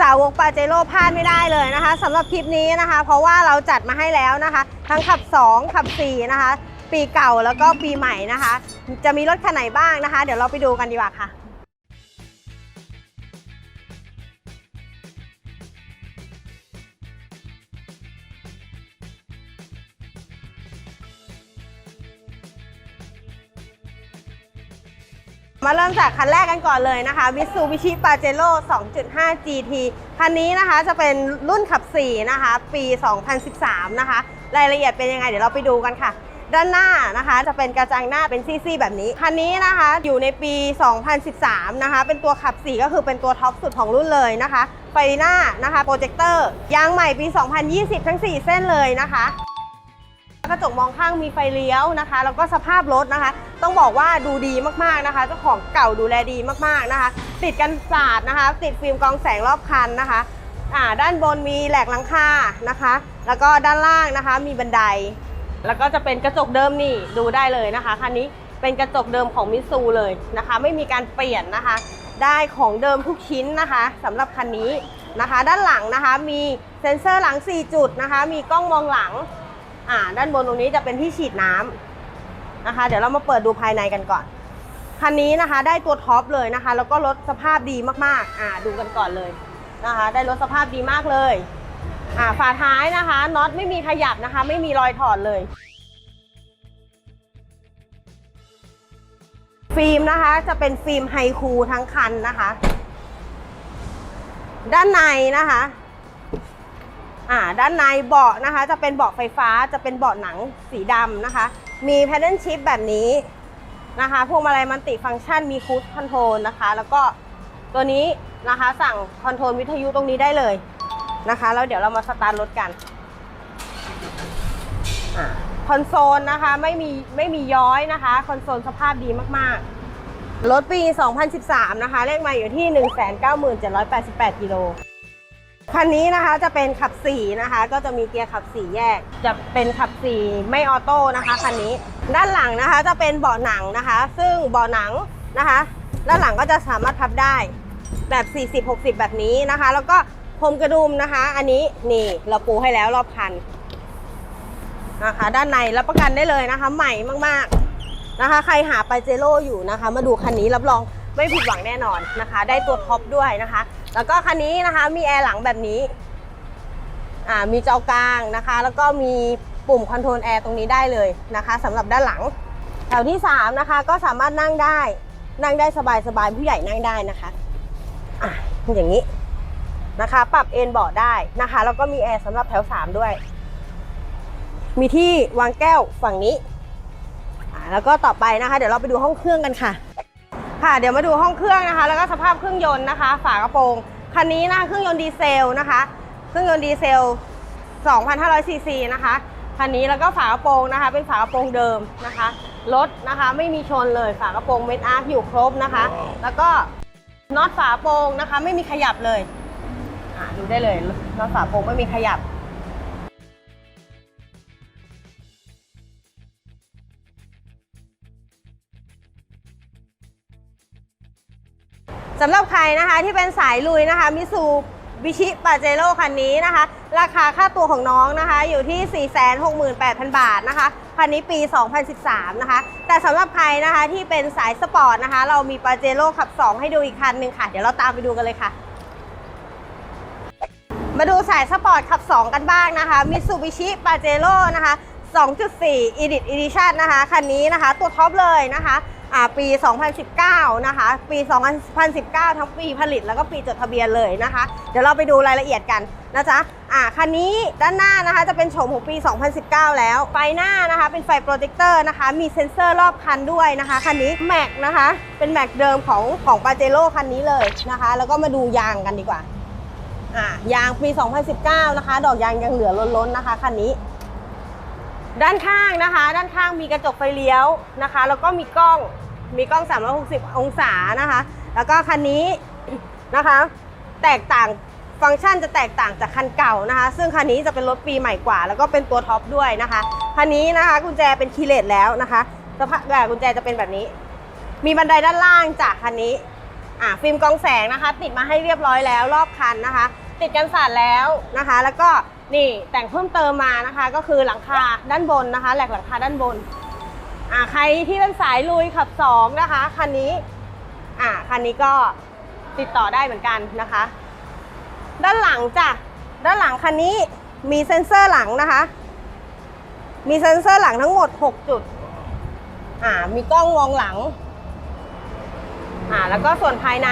สาวกปาเจโร่พลาดไม่ได้เลยนะคะสำหรับคลิปนี้นะคะ เพราะว่าเราจัดมาให้แล้วนะคะ ทั้งขับ 2 ขับ 4 นะคะ ปีเก่าแล้วก็ปีใหม่นะคะ จะมีรถคันไหนบ้างนะคะ เดี๋ยวเราไปดูกันดีกว่าค่ะ มาเริ่มจากคันแรกกันก่อนเลยนะคะ Mitsubishi Pajero 2.5 GT คันนี้นะคะจะเป็นรุ่นขับ 4 นะคะ ปี 2013 นะคะ รายละเอียดเป็นยังไง เดี๋ยวเราไปดูกันค่ะ ด้านหน้านะคะจะเป็นกระจังหน้าเป็นซี่ๆแบบนี้ คันนี้นะคะอยู่ในปี 2013 นะคะ เป็นตัวขับ 4 ก็คือเป็นตัวท็อปสุดของรุ่นเลยนะคะ ไฟหน้านะคะ โปรเจคเตอร์ ยางใหม่ปี 2020 ทั้ง 4 เส้นเลยนะคะ กระจกมองข้างมีไฟเลี้ยวนะคะ แล้วก็สภาพรถนะคะ ต้องบอกว่าดูดีมากๆนะคะ เจ้าของเก่าดูแลดีมากๆนะคะ ติดกันศาสตร์นะคะ ติดฟิล์มกองแสงรอบคันนะคะอ่าด้านบนมีแหลกหลังคานะคะ แล้วก็ด้านล่างนะคะมีบันได แล้วก็จะเป็นกระจกเดิมนี่ดูได้เลยนะคะคันนี้เป็นกระจกเดิมของมิตซูเลยนะคะ ไม่มีการเปลี่ยนนะคะ ได้ของเดิมทุกชิ้นนะคะสำหรับคันนี้นะคะ ด้านหลังนะคะมีเซ็นเซอร์หลัง 4 จุดนะคะ มีกล้องมองหลัง อ่า ด้านบนตรงนี้จะเป็นที่ฉีดน้ำนะคะ เดี๋ยวเรามาเปิดดูภายในกันก่อนคันนี้นะคะ ได้ตัวท็อปเลยนะคะ แล้วก็รถสภาพดีมากๆ อ่า ดูกันก่อนเลยนะคะ ได้รถสภาพดีมากเลย อ่า ฝาท้ายนะคะน็อตไม่มีขยับนะคะ ไม่มีรอยถอดเลย ฟิล์มนะคะ จะเป็นฟิล์มไฮคูทั้งคันนะคะ ด้านในนะคะ อ่าด้านในเบาะนะคะ จะเป็นเบาะไฟฟ้าจะเป็นเบาะหนังสีดำนะคะ มีแพดเดิลชิพแบบนี้นะคะพวงมาลัยมันติฟังก์ชันมีคูดคอนโทรลนะคะ แล้วก็ตัวนี้นะคะสั่งคอนโทรลวิทยุตรงนี้ได้เลยนะคะ แล้วเดี๋ยวเรามาสตาร์ทรถกันอคอนโซลนะคะไม่มีไม่มีย้อยนะคะ คอนโซลสภาพดีมากๆ รถปี 2013 นะคะเลขมาอยู่ที่ 19788กิโล คันนี้นะคะจะเป็นขับ4นะคะ ก็จะมีเกียร์ขับ4แยก จะเป็นขับ4ไม่ออโต้นะคะคันนี้ ด้านหลังนะคะจะเป็นเบาะหนังนะคะ ซึ่งเบาะหนังนะคะด้านหลังก็จะสามารถพับได้แบบ 40-60 แบบนี้นะคะ แล้วก็พรมกระดุมนะคะ อันนี้นี่เราปูให้แล้วรอบคันนะคะ ด้านในรับประกันได้เลยนะคะ ใหม่มากๆนะคะ ใครหาปาเจโร่อยู่นะคะ มาดูคันนี้รับรองไม่ผิดหวังแน่นอนนะคะ ได้ตัวท็อปด้วยนะคะ แล้วก็คันนี้นะคะมีแอร์หลังแบบนี้อ่ามีจอกลางนะคะ แล้วก็มีปุ่มคอนโทรลแอร์ตรงนี้ได้เลยนะคะสำหรับด้านหลัง แถวที่ 3 นะคะ ก็สามารถนั่งได้ นั่งได้สบายๆผู้ใหญ่นั่งได้นะคะอะอย่างนี้นะคะ ปรับเอนเบาะได้นะคะ แล้วก็มีแอร์สำหรับแถว 3 ด้วย มีที่วางแก้วฝั่งนี้อ่าแล้วก็ต่อไปนะคะ เดี๋ยวเราไปดูห้องเครื่องกันค่ะ ค่ะเดี๋ยวมาดูห้องเครื่องนะคะ แล้วก็สภาพเครื่องยนต์นะคะ ฝากระโปรงคันนี้นะคะเครื่องยนต์ดีเซลนะคะ เครื่องยนต์ดีเซล 2,500ซีซีนะคะคันนี้แล้วก็ฝากระโปรงนะคะ เป็นฝากระโปรงเดิมนะคะรถนะคะไม่มีชนเลยฝากระโปรงเม็ดอาร์คอยู่ครบนะคะ แล้วก็น็อตฝาโปรงนะคะ ไม่มีขยับเลยอ่าดูได้เลยน็อตฝาโปรงไม่มีขยับ สำหรับใครนะคะที่เป็นสายลุยนะคะมิซูบิชิปาเจโร่คันนี้นะคะ ราคาค่าตัวของน้องนะคะ อยู่ที่ 468,000 บาทนะคะคันนี้ปี 2013 นะคะ แต่สำหรับใครนะคะที่เป็นสายสปอร์ตนะคะ เรามีปาเจโร่ขับ 2 ให้ดูอีกคันหนึ่งค่ะ เดี๋ยวเราตามไปดูกันเลยค่ะ มาดูสายสปอร์ตขับ 2 กันบ้างนะคะ Mitsubishi Pajero นะคะ 2.4 Edit Edition นะคะ คันนี้นะคะ ตัวท็อปเลยนะคะ ปี 2019 นะคะ ปี 2019 ทั้งปีผลิตแล้วก็ปีจดทะเบียนเลยนะคะ เดี๋ยวเราไปดูรายละเอียดกันนะจ๊ะอ่าคันนี้ด้านหน้านะคะจะเป็นโฉมของปี 2019 แล้ว ไฟหน้านะคะเป็นไฟโปรเจคเตอร์นะคะ มีเซ็นเซอร์รอบคันด้วยนะคะ คันนี้แม็กนะคะ เป็นแม็กเดิมของของปาเจโร่คันนี้เลยนะคะ แล้วก็มาดูยางกันดีกว่าอ่ายางปี 2019 นะคะ ดอกยางยังเหลือล้นๆนะคะคันนี้ด้านข้างนะคะ ด้านข้างมีกระจกไฟเลี้ยวนะคะ แล้วก็มีกล้อง มีกล้อง 360 องศานะคะ แล้วก็คันนี้นะคะ แตกต่างฟังก์ชันจะแตกต่างจากคันเก่านะคะ ซึ่งคันนี้จะเป็นรถปีใหม่กว่า แล้วก็เป็นตัวท็อปด้วยนะคะ คันนี้นะคะกุญแจเป็นคีเลสแล้วนะคะสภาพแบบกุญแจจะเป็นแบบนี้ มีบันไดด้านล่างจากคันนี้อ่าฟิล์มกองแสงนะคะ ติดมาให้เรียบร้อยแล้วรอบคันนะคะ ติดกันสาดแล้วนะคะ แล้วก็นี่แต่งเพิ่มเติมมานะคะ ก็คือหลังคาด้านบนนะคะ แหลกหลังคาด้านบน อ่าใครที่เป็นสายลุยขับสองนะคะคันนี้อ่าคันนี้ก็ติดต่อได้เหมือนกันนะคะ ด้านหลังจ้ะด้านหลังคันนี้มีเซ็นเซอร์หลังนะคะ มีเซ็นเซอร์หลังทั้งหมด 6 จุดอ่ามีกล้องมองหลังอ่าแล้วก็ส่วนภายใน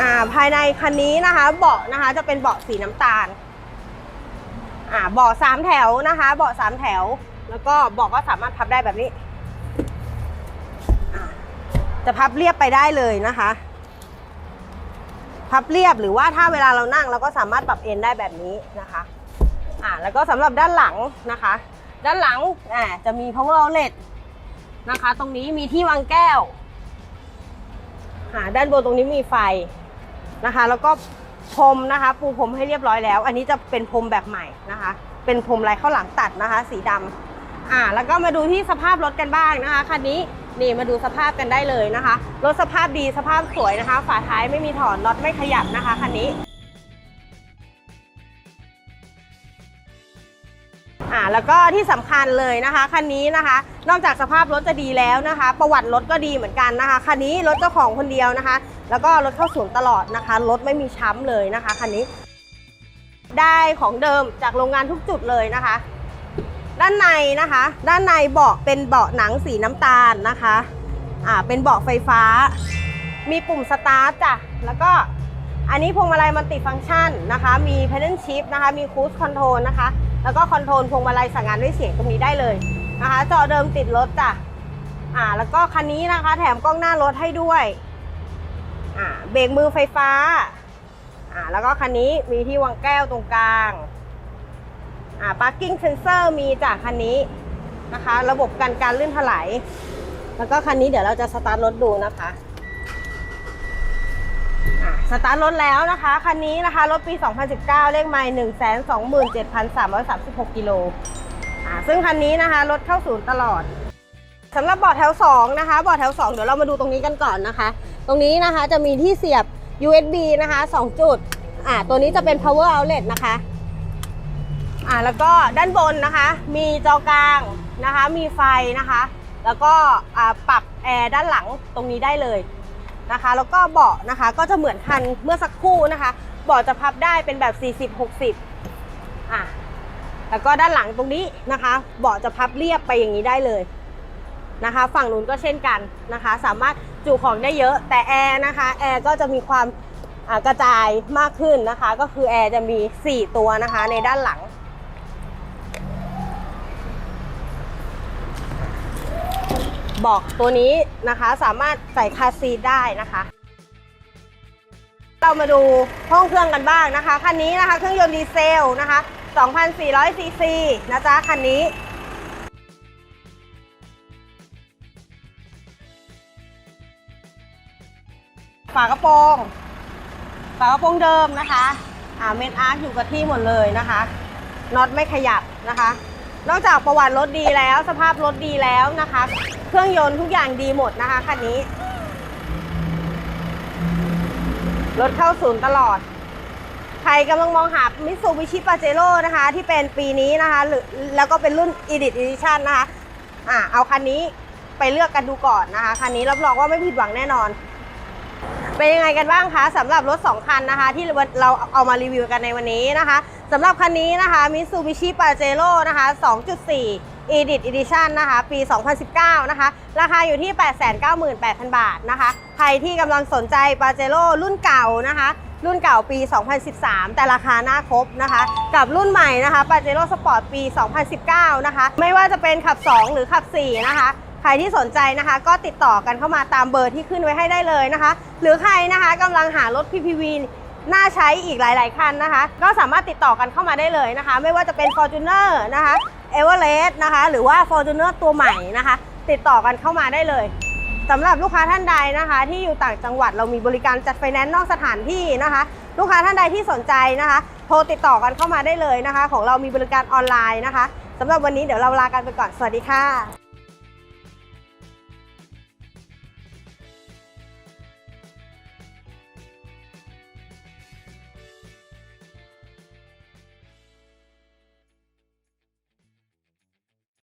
อ่าภายในคันนี้นะคะ เบาะนะคะจะเป็นเบาะสีน้ำตาล อ่าเบาะสามแถวนะคะ เบาะสามแถว แล้วก็เบาะก็สามารถพับได้แบบนี้ จะพับเรียบไปได้เลยนะคะ พับเรียบหรือว่าถ้าเวลาเรานั่งเราก็สามารถปรับเอนได้แบบนี้นะคะอ่าแล้วก็สำหรับด้านหลังนะคะ ด้านหลังอ่าจะมี power outlet นะคะ ตรงนี้มีที่วางแก้วด้านบนตรงนี้มีไฟนะคะ แล้วก็ พรมนะคะ ปูพรมให้เรียบร้อยแล้ว อันนี้จะเป็นพรมแบบใหม่นะคะ เป็นพรมลายข้าวหลังตัดนะคะ สีดำอ่า แล้วก็มาดูที่สภาพรถกันบ้างนะคะคันนี้นี่มาดูสภาพกันได้เลยนะคะ รถสภาพดีสภาพสวยนะคะ ฝาท้ายไม่มีถอนน็อตไม่ขยับนะคะคันนี้อ่าแล้วก็ที่สำคัญเลยนะคะคันนี้นะคะ นอกจากสภาพรถจะดีแล้วนะคะ ประวัติรถก็ดีเหมือนกันนะคะคันนี้รถเจ้าของคนเดียวนะคะ แล้วก็รถเข้าศูนย์ตลอดนะคะ รถไม่มีช้ำเลยนะคะคันนี้ ได้ของเดิมจากโรงงานทุกจุดเลยนะคะ ด้านในนะคะ ด้านในเบาะเป็นเบาะหนังสีน้ำตาลนะคะอ่าเป็นเบาะไฟฟ้า มีปุ่มสตาร์ทจ้ะแล้วก็อันนี้พวงมาลัยมันติฟังก์ชันนะคะ มี pedal shift นะคะ มี cruise control นะคะ แล้วก็คอนโทรลพวงมาลัยสั่งงานด้วยเสียงตรงนี้ได้เลยนะคะ จอเดิมติดรถจ้ะ อ่า แล้วก็คันนี้นะคะ แถมกล้องหน้ารถให้ด้วย อ่าเบรกมือไฟฟ้าอ่าแล้วก็คันนี้มีที่วางแก้วตรงกลางอ่า parking sensor มีจากคันนี้นะคะ ระบบกันการลื่นถลายแล้วก็คันนี้เดี๋ยวเราจะสตาร์ทรถดูนะคะสตาร์ทรถแล้วนะคะ คันนี้นะคะ รถปี 2019 เลขไมล์127,336 กิโลอ่าซึ่งคันนี้นะคะ รถเข้าศูนย์ตลอดสำหรับบาะแถว 2 นะคะบาะแถว 2 เดี๋ยวเรามาดูตรงนี้กันก่อนนะคะ ตรงนี้นะคะจะมีที่เสียบ USB นะคะ 2 จุด อ่า ตัวนี้จะเป็น power outlet นะคะ อ่า แล้วก็ด้านบนนะคะ มีจอกลางนะคะ มีไฟนะคะ แล้วก็อ่าปรับแอร์ด้านหลังตรงนี้ได้เลยนะคะ แล้วก็เบาะนะคะ ก็จะเหมือนคันเมื่อสักครู่นะคะ เบาะจะพับได้เป็นแบบ 40 60 อะแล้วก็ด้านหลังตรงนี้นะคะ เบาะจะพับเรียบไปอย่างนี้ได้เลย นะคะ ฝั่งนู้นก็เช่นกันนะคะ สามารถจุของได้เยอะแต่แอร์นะคะแอร์ก็จะมีความกระจายมากขึ้นนะคะ ก็คือแอร์จะมี 4 ตัวนะคะในด้านหลังบอกตัวนี้นะคะสามารถใส่คาร์ซีได้นะคะ เรามาดูห้องเครื่องกันบ้างนะคะ คันนี้นะคะ เครื่องยนต์ดีเซลนะคะ 2,400ซีซีนะจ๊ะ คันนี้ ฝากระโปรงฝากระโปรงเดิมนะคะอ่าเมนอาร์คอยู่กับที่หมดเลยนะคะน็อตไม่ขยับนะคะ นอกจากประวัติรถดีแล้ว สภาพรถดีแล้วนะคะ เครื่องยนต์ทุกอย่างดีหมดนะคะคันนี้รถเข้าศูนย์ตลอด ใครกำลังมองหามิตซูบิชิปาเจโร่นะคะ ที่เป็นปีนี้นะคะหรือแล้วก็เป็นรุ่น Edit Edition นะคะอ่าเอาคันนี้ไปเลือกกันดูก่อนนะคะ คันนี้รับรองว่าไม่ผิดหวังแน่นอน เป็นยังไงกันบ้างคะสำหรับรถ 2 คันนะคะ ที่เราเอามารีวิวกันในวันนี้นะคะสำหรับคันนี้นะคะ Mitsubishi Pajero นะคะ 2.4 Edit Edition นะคะ ปี 2019 นะคะ ราคาอยู่ที่ 898,000 บาทนะคะ ใครที่กำลังสนใจ Pajero รุ่นเก่านะคะ รุ่นเก่าปี 2013 แต่ราคาหน้าครบนะคะ กับรุ่นใหม่นะคะ Pajero Sport ปี 2019 นะคะ ไม่ว่าจะเป็นขับ 2 หรือขับ 4 นะคะ ใครที่สนใจนะคะ ก็ติดต่อกันเข้ามาตามเบอร์ที่ขึ้นไว้ให้ได้เลยนะคะ หรือใครนะคะกำลังหารถ PPV น่าใช้อีกหลาย ๆ คันนะคะ ก็สามารถติดต่อกันเข้ามาได้เลยนะคะ ไม่ว่าจะเป็น Fortuner นะคะ e v e r e s t นะคะ หรือว่า Fortuner ตัวใหม่นะคะ ติดต่อกันเข้ามาได้เลยสำหรับลูกค้าท่านใดนะคะ ที่อยู่ต่างจังหวัดเรามีบริการจัดไฟแนนซ์นอกสถานที่นะคะ ลูกค้าท่านใดที่สนใจนะคะ โทรติดต่อกันเข้ามาได้เลยนะคะ ของเรามีบริการออนไลน์นะคะสำหรับวันนี้เดี๋ยวเราลากันไปก่อนสวัสดีค่ะ